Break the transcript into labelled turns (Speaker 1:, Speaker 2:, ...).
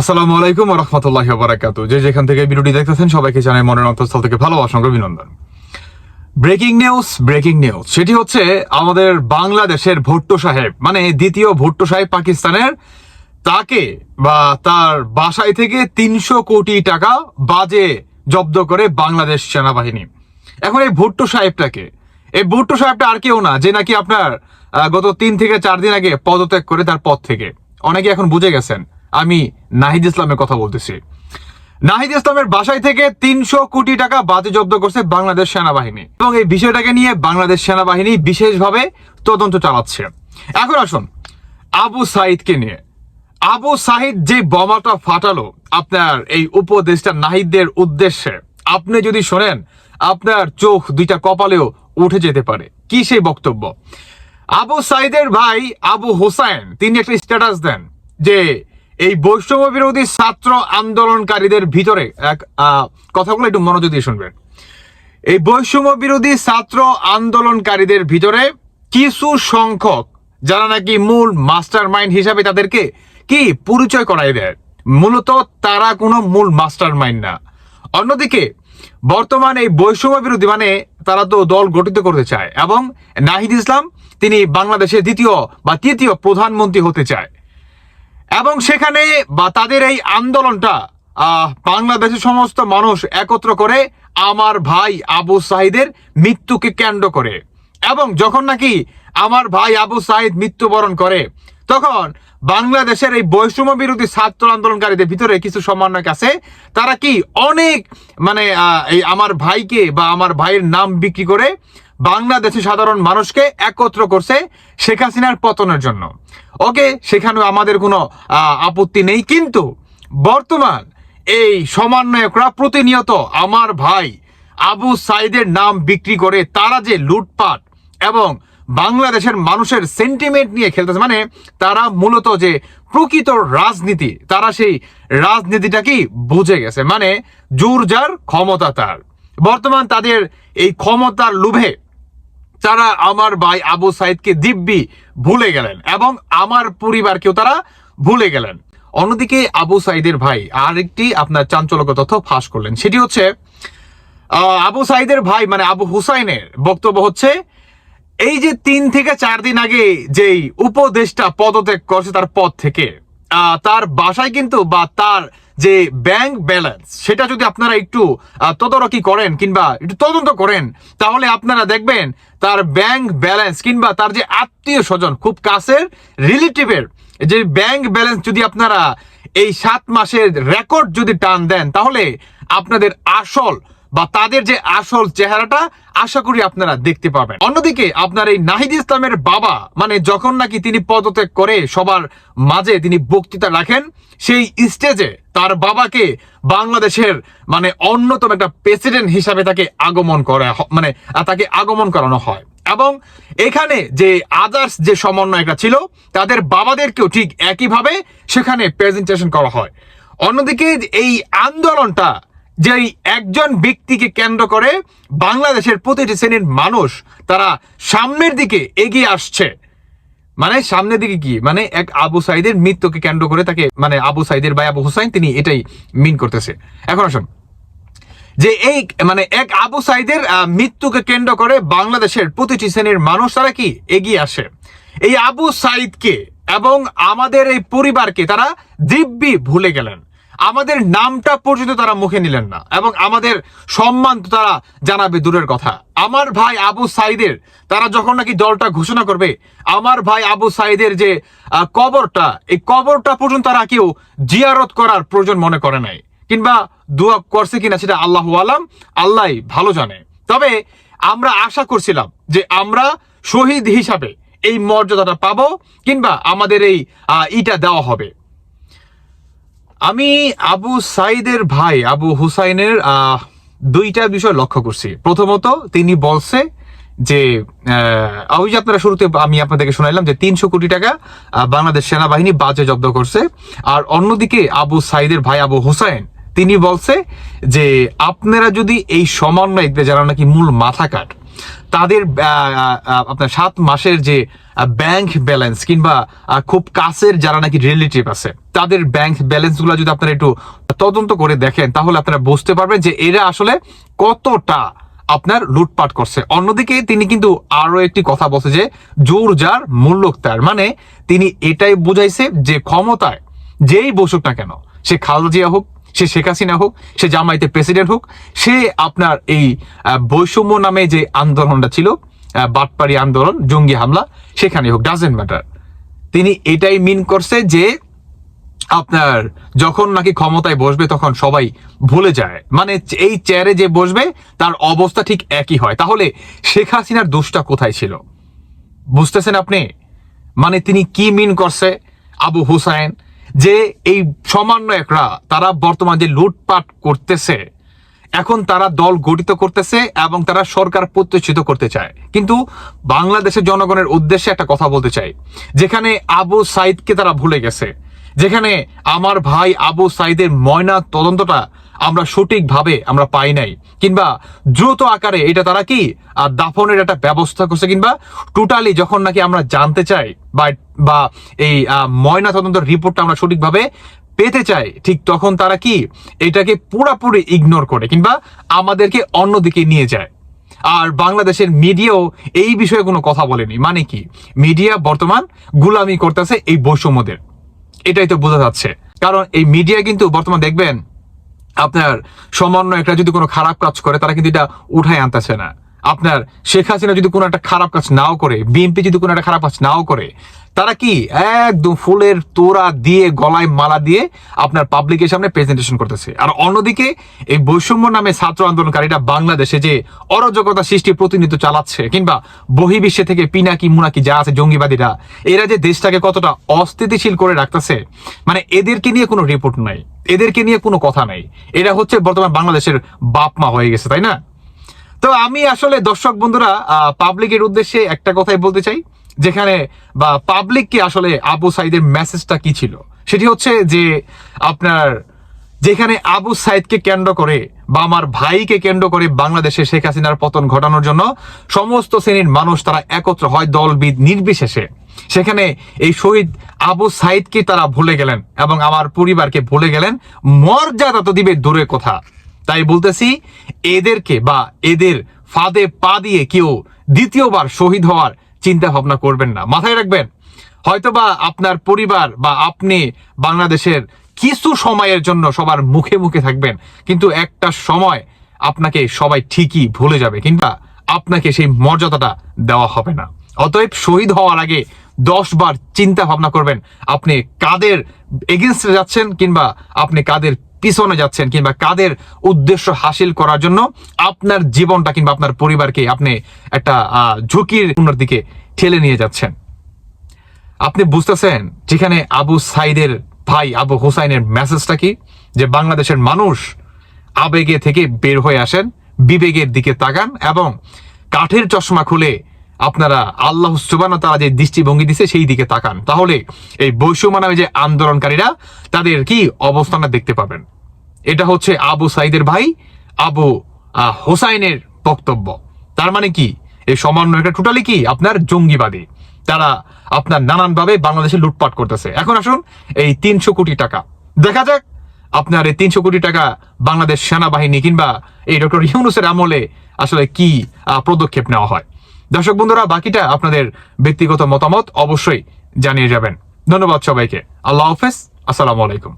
Speaker 1: আসসালামু আলাইকুম রহমতুল্লাহ বারাকাতু যে যেখান থেকে ভিডিওটি দেখতেছেন, সবাইকে জানাই মনের অন্তঃস্থল থেকে ভালোবাসা ও অভিনন্দন। Breaking news breaking news. সেটি হচ্ছে আমাদের বাংলাদেশের ভুট্টো সাহেব মানে দ্বিতীয় ভুট্টো সাহেব পাকিস্তানের, তাকে বা তার বাসায় থেকে তিনশো কোটি টাকা বাজে জব্দ করে বাংলাদেশ সেনাবাহিনী। এখন এই ভুট্টো সাহেবটাকে, এই ভুট্টো সাহেবটা আর কেউ না, যে নাকি আপনার গত তিন থেকে চার দিন আগে পদত্যাগ করে তার পদ থেকে। অনেকে এখন বুঝে গেছেন। আমি নাহিদ ইসলামের কথা বলতেছি। নাহিদ ইসলামের বাসায় থেকে তিনশো কোটি টাকা বাজে জব্দ করছে বাংলাদেশ সেনাবাহিনী এবং এই বিষয়টাকে নিয়ে বাংলাদেশ সেনাবাহিনী বিশেষভাবে তদন্ত চালাচ্ছে। এখন আসুন আবু সাইদকে নিয়ে। আবু সাহিদ যে বোমাটা ফাটালো আপনার এই উপদেশটা নাহিদদের উদ্দেশ্যে, আপনি যদি শোনেন, আপনার চোখ দুইটা কপালেও উঠে যেতে পারে। কি সেই বক্তব্য? আবু সাইদের ভাই আবু হোসাইন, তিনি একটা স্ট্যাটাস দেন যে এই বৈষম্য বিরোধী ছাত্র আন্দোলনকারীদের ভিতরে এক কথাগুলো একটু মনোযোগ দিয়ে শুনবেন। এই বৈষম্য বিরোধী ছাত্র আন্দোলনকারীদের ভিতরে কিছু সংখ্যক, যারা নাকি মূল মাস্টার মাইন্ড হিসাবে তাদেরকে কি পরিচয় করাই দেয়? মূলত তারা কোনো মূল মাস্টার মাইন্ড না। অন্যদিকে, বর্তমান এই বৈষম্য বিরোধী মানে তারা তো দল গঠিত করতে চায় এবং নাহিদ ইসলাম, তিনি বাংলাদেশের দ্বিতীয় বা তৃতীয় প্রধানমন্ত্রী হতে চায়। এবং সেখানে বা তাদের এই আন্দোলনটা বাংলাদেশের সমস্ত মানুষ একত্র করে আমার ভাই আবু সাহিদের মৃত্যুকে কেন্দ্র করে। এবং যখন নাকি আমার ভাই আবু সাহিদ মৃত্যুবরণ করে, তখন বাংলাদেশের এই বৈষম্য বিরোধী ছাত্র আন্দোলনকারীদের ভিতরে কিছু সমন্বয়ক আছে। তারা কি অনেক মানে এই আমার ভাইকে বা আমার ভাইয়ের নাম বিক্রি করে বাংলাদেশের সাধারণ মানুষকে একত্র করছে শেখ হাসিনার পতনের জন্য। ওকে সেখানে আমাদের কোনো আপত্তি নেই, কিন্তু বর্তমান এই সমন্বয়করা প্রতিনিয়ত আমার ভাই আবু সাইদের নাম বিক্রি করে তারা যে লুটপাট এবং বাংলাদেশের মানুষের সেন্টিমেন্ট নিয়ে খেলতেছে মানে তারা মূলত যে প্রকৃত রাজনীতি, তারা সেই রাজনীতিটাকেই বুঝে গেছে। মানে জোর যার ক্ষমতা তার। বর্তমান তাদের এই ক্ষমতার লোভে তারা আমার ভাই আবু সাইদকে দিব্যি ভুলে গেলেন এবং আমার পরিবারকেও তারা ভুলে গেলেন। অন্যদিকে আবু সাইদের ভাই আরেকটি আপনার চাঞ্চলক তথ্য ফাঁস করলেন। সেটি হচ্ছে আবু সাইদের ভাই মানে আবু হুসাইনের বক্তব্য হচ্ছে, এই যে তিন থেকে চার দিন আগে যেই উপদেশটা পদত্যাগ করছে তার পদ থেকে তার বাসায় কিন্তু বা তার যে ব্যাংক ব্যালেন্স সেটা যদি আপনারা একটু তদারকি করেন কিংবা একটু তদন্ত করেন, তাহলে আপনারা দেখবেন তার ব্যাংক ব্যালেন্স কিংবা তার যে আত্মীয় স্বজন, খুব কাছের রিলেটিভের যে ব্যাংক ব্যালেন্স যদি আপনারা এই সাত মাসের রেকর্ড যদি টান দেন, তাহলে আপনাদের আসল বা তাদের যে আসল চেহারাটা আশা করি আপনারা দেখতে পাবেন। অন্যদিকে আপনার এই নাহিদ ইসলামের বাবা মানে যখন নাকি তিনি পদত্যাগ করে সবার মাঝে তিনি বক্তৃতা রাখেন, সেই স্টেজে তার বাবাকে বাংলাদেশের মানে অন্যতম একটা প্রেসিডেন্ট হিসাবে তাকে আগমন করা মানে তাকে আগমন করানো হয়। এবং এখানে যে আদার্স যে সমন্বয়টা ছিল, তাদের বাবাদেরকেও ঠিক একইভাবে সেখানে প্রেজেন্টেশন করা হয়। অন্যদিকে এই আন্দোলনটা যেই একজন ব্যক্তিকে কেন্দ্র করে বাংলাদেশের প্রতিটি শ্রেণির মানুষ তারা সামনের দিকে এগিয়ে আসছে। মানে সামনের দিকে কি? মানে এক আবু সাইদের মৃত্যুকে কেন্দ্র করে তাকে মানে আবু সাইদের ভাই আবু হুসাইন, তিনি এটাই মিন করতেছে। এখন আসুন। যে এই মানে এক আবু সাইদের মৃত্যুকে কেন্দ্র করে বাংলাদেশের প্রতিটি শ্রেণির মানুষ তারা কি? এগিয়ে আসে। এই আবু সাইদকে এবং আমাদের এই পরিবারকে তারা দিব্যি ভুলে গেলেন। আমাদের নামটা পর্যন্ত তারা মুখে নিলেন না এবং আমাদের সম্মান তো তারা জানাবে দূরের কথা। আমার ভাই আবু সাইদের, তারা যখন নাকি দলটা ঘোষণা করবে, আমার ভাই আবু সাইদের যে কবরটা, এই কবরটা পর্যন্ত তারা কেউ জিয়ারত করার প্রয়োজন মনে করে নাই। কিংবা দোয়া করছে কিনা সেটা আল্লাহ আলাম, আল্লাহ ভালো জানে। তবে আমরা আশা করছিলাম যে আমরা শহীদ হিসাবে এই মর্যাদাটা পাবো, কিংবা আমাদের এই ইটা দেওয়া হবে। আমি আবু সাইদের ভাই আবু হুসাইনের দুইটা বিষয় লক্ষ্য করছি। প্রথমত তিনি বলছে যে আহ, যে আপনারা শুরুতে আমি আপনাদেরকে শোনাইলাম যে তিনশো কোটি টাকা বাংলাদেশ সেনাবাহিনী বাজে জব্দ করছে। আর অন্যদিকে আবু সাইদের ভাই আবু হুসাইন তিনি বলছে যে আপনারা যদি এই সমন্বয়কদের যারা নাকি মূল মাথা কাট তাদের আপনার সাত মাসের যে ব্যাংক ব্যালেন্স কিংবা খুব কাছের যারা নাকি রিলেটিভ আছে, তাদের ব্যাংক ব্যালেন্সগুলো যদি আপনারা একটু তদন্ত করে দেখেন, তাহলে আপনারা বুঝতে পারবেন যে এরা আসলে কতটা আপনার লুটপাট করছে। অন্যদিকে তিনি কিন্তু আরও একটি কথা বলছে যে, জোর যার মূল্য তার। মানে তিনি এটাই বুঝাইছে যে ক্ষমতায় যেই বসুক না কেন, সে খালেদা জিয়া হোক সে শেখ হাসিনা হোক, সে জামাইতে প্রেসিডেন্ট হোক, সে আপনার এই বৈষম্য নামে যে আন্দোলনটা ছিল বাটপাড়ি আন্দোলন, জঙ্গি হামলা সেখানে হোক ডাজেন্ট ম্যাটার তিনি এটাই মিন করছে যে আপনার যখন নাকি ক্ষমতায় বসবে, তখন সবাই ভুলে যায়। মানে এই চেয়ারে যে বসবে, তার অবস্থা ঠিক একই হয়। তাহলে শেখ হাসিনার দোষটা কোথায় ছিল? বুঝতেছেন আপনি? মানে তিনি কি মিন করছে? আবু হুসাইন যে এই সমন্বয়করা তারা বর্তমান যে লুটপাট করতেছে, এখন তারা দল গঠিত করতেছে এবং তারা সরকার প্রতিষ্ঠিত করতে চায়। কিন্তু বাংলাদেশের জনগণের উদ্দেশ্যে একটা কথা বলতে চাই। যেখানে আবু সাইদকে তারা ভুলে গেছে, যেখানে আমার ভাই আবু সাইদের ময়না তদন্তটা আমরা সঠিকভাবে আমরা পাই নাই। কিংবা দ্রুত আকারে এটা তারা কি? আর দাফনের একটা ব্যবস্থা করছে। কিংবা টোটালি যখন নাকি আমরা জানতে চাই বা বা এই ময়না তদন্ত রিপোর্টটা আমরা সঠিকভাবে পেতে চাই, ঠিক তখন তারা কি? এটাকে পুরাপুরি ইগনোর করে কিংবা আমাদেরকে অন্যদিকে নিয়ে যায়। আর বাংলাদেশের মিডিয়াও এই বিষয়ে কোনো কথা বলেনি। মানে কি? মিডিয়া বর্তমান গুলামি করতেছে এই বৈষম্যদের। এটাই তো বোঝা যাচ্ছে। কারণ এই মিডিয়া কিন্তু বর্তমান দেখবেন আপনার একটা যদি কোনো খারাপ কাজ করে, তারা কিন্তু এটা উঠায় আনতেছে না। আপনার শেখ হাসিনা যদি কোনো একটা খারাপ কাজ নাও করে, বিএনপি যদি কোনো একটা খারাপ কাজ নাও করে, তারা কি একদম ফুলের তোড়া দিয়ে, গলায় মালা দিয়ে আপনার পাবলিকের সামনে প্রেজেন্টেশন করতেছে? আর অন্যদিকে, এই বৈষম্য নামে ছাত্র আন্দোলনকারীরা বাংলাদেশে যে অরাজকতা সৃষ্টি প্রতিনিধিত্ব চালাচ্ছে, কিংবা বহির্বিশ্বে থেকে পিনাকি মুনাকি যা আছে জঙ্গিবাদীরা, এরা যে দেশটাকে কতটা অস্থিতিশীল করে রাখতেছে মানে এদেরকে নিয়ে কোনো রিপোর্ট নাই। এদেরকে নিয়ে কোনো কথা নাই। এরা হচ্ছে বর্তমান বাংলাদেশের বাপ মা হয়ে গেছে, তাই না? তো আমি আসলে দর্শক বন্ধুরা পাবলিকের উদ্দেশ্যে একটা কথাই বলতে চাই, যেখানে, বা পাবলিককে আসলে আবু সাইদের মেসেজটা কি ছিল? সেটি হচ্ছে যে আপনার, যেখানে আবু সাইদকে কেন্দ্র করে বা আমার ভাইকে কেন্দ্র করে বাংলাদেশে শেখ হাসিনার পতন ঘটানোর জন্য সমস্ত শ্রেণির মানুষ তারা একত্র হয় দলবিদ নির্বিশেষে। সেখানে এই শহীদ আবু সাইদকে তারা ভুলে গেলেন এবং আমার পরিবারকে ভুলে গেলেন। মর্যাদা তো দিবে দূরে কথা। তাই বলতেছি, এদেরকে বা এদের ফাঁদে পা দিয়ে কেউ দ্বিতীয়বার শহীদ হওয়ার চিন্তা ভাবনা করবেন না। মাথায় রাখবেন, হয়তোবা আপনার পরিবার বা আপনি বাংলাদেশের কিছু সময়ের জন্য সবার মুখে মুখে থাকবেন, কিন্তু একটা সময় আপনাকে সবাই ঠিকই ভুলে যাবে, কিংবা আপনাকে সেই মর্যাদাটা দেওয়া হবে না। অতএব শহীদ হওয়ার আগে দশ বার চিন্তা ভাবনা করবেন, আপনি কাদের এগেনস্টে যাচ্ছেন, কিংবা আপনি কাদের পিছনে যাচ্ছেন, কিংবা কাদের উদ্দেশ্য হাসিল করার জন্য আপনার জীবনটা কিংবা আপনার পরিবারকে আপনি একটা ঝুঁকির পূর্ণর দিকে ঠেলে নিয়ে যাচ্ছেন। আপনি বুঝতেছেন, যেখানে আবু সাইদের ভাই আবু হোসাইনের মেসেজটা কি? যে বাংলাদেশের মানুষ আবেগে থেকে বের হয়ে আসেন, বিবেকের দিকে তাকান এবং কাঠের চশমা খুলে আপনারা আল্লাহ সুবানা তারা যে দৃষ্টিভঙ্গি দিছে সেই দিকে তাকান। তাহলে এই বৈষম্য নামে যে আন্দোলনকারীরা তাদের কি অবস্থানটা দেখতে পাবেন? এটা হচ্ছে আবু সাইদের ভাই, আবু হোসাইনের বক্তব্য। তার মানে কি? এই সমন্বয়টা টোটালি কি? আপনার জঙ্গিবাদী। তারা আপনার নানানভাবে বাংলাদেশে লুটপাট করতেছে। এখন আসুন এই তিনশো কোটি টাকা। দেখা যাক আপনার এই তিনশো কোটি টাকা বাংলাদেশ সেনাবাহিনী কিংবা এই ডক্টর ইউনুসের আমলে আসলে কি পদক্ষেপ নেওয়া হয়। দর্শক বন্ধুরা, বাকিটা আপনাদের ব্যক্তিগত মতামত অবশ্যই জানিয়ে যাবেন। ধন্যবাদ সবাইকে। আল্লাহ হাফেজ। আসসালামু আলাইকুম।